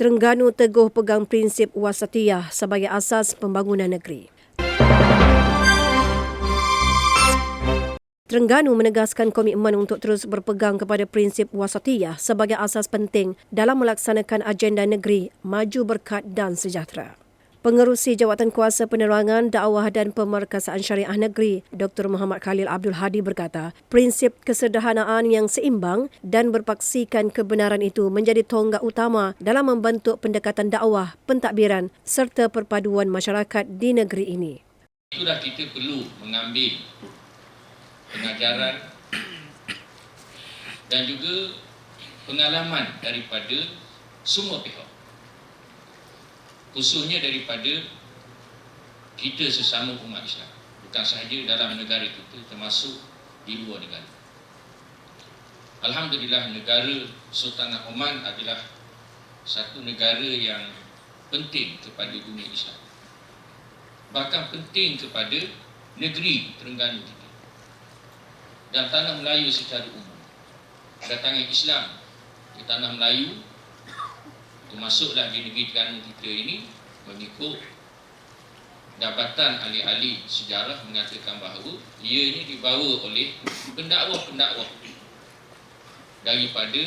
Terengganu teguh pegang prinsip wasatiyah sebagai asas pembangunan negeri. Terengganu menegaskan komitmen untuk terus berpegang kepada prinsip wasatiyah sebagai asas penting dalam melaksanakan agenda negeri maju berkat dan sejahtera. Pengerusi Jawatan Kuasa Penerangan, Dakwah dan Pemerkasaan Syariah Negeri, Dr. Muhammad Khalil Abdul Hadi berkata, prinsip kesederhanaan yang seimbang dan berpaksikan kebenaran itu menjadi tonggak utama dalam membentuk pendekatan dakwah, pentadbiran serta perpaduan masyarakat di negeri ini. Itulah kita perlu mengambil pengajaran dan juga pengalaman daripada semua pihak. Khususnya daripada kita sesama umat Islam. Bukan sahaja dalam negara kita termasuk di luar negara. Alhamdulillah negara Sultanat Oman adalah satu negara yang penting kepada dunia Islam. Bahkan penting kepada negeri Terengganu kita dan tanah Melayu secara umum. Kedatangan Islam di tanah Melayu termasuklah di negeri Terengganu kita ini mengikut dapatan ahli-ahli sejarah mengatakan bahawa ia ini dibawa oleh pendakwah-pendakwah daripada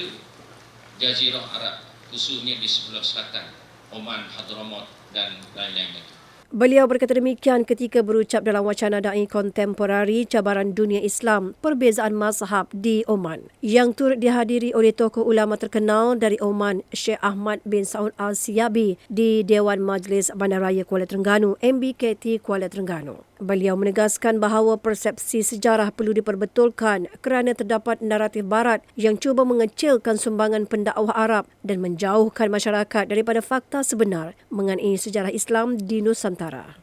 Jazirah Arab khususnya di sebelah selatan Oman, Hadramaut dan lain-lain lagi. Beliau berkata demikian ketika berucap dalam wacana dai kontemporari cabaran dunia Islam perbezaan mazhab di Oman yang turut dihadiri oleh tokoh ulama terkenal dari Oman Syekh Ahmad bin Saud Al-Siyabi di Dewan Majlis Bandaraya Kuala Terengganu MBKT Kuala Terengganu. Beliau menegaskan bahawa persepsi sejarah perlu diperbetulkan kerana terdapat naratif barat yang cuba mengecilkan sumbangan pendakwah Arab dan menjauhkan masyarakat daripada fakta sebenar mengenai sejarah Islam di Nusantara.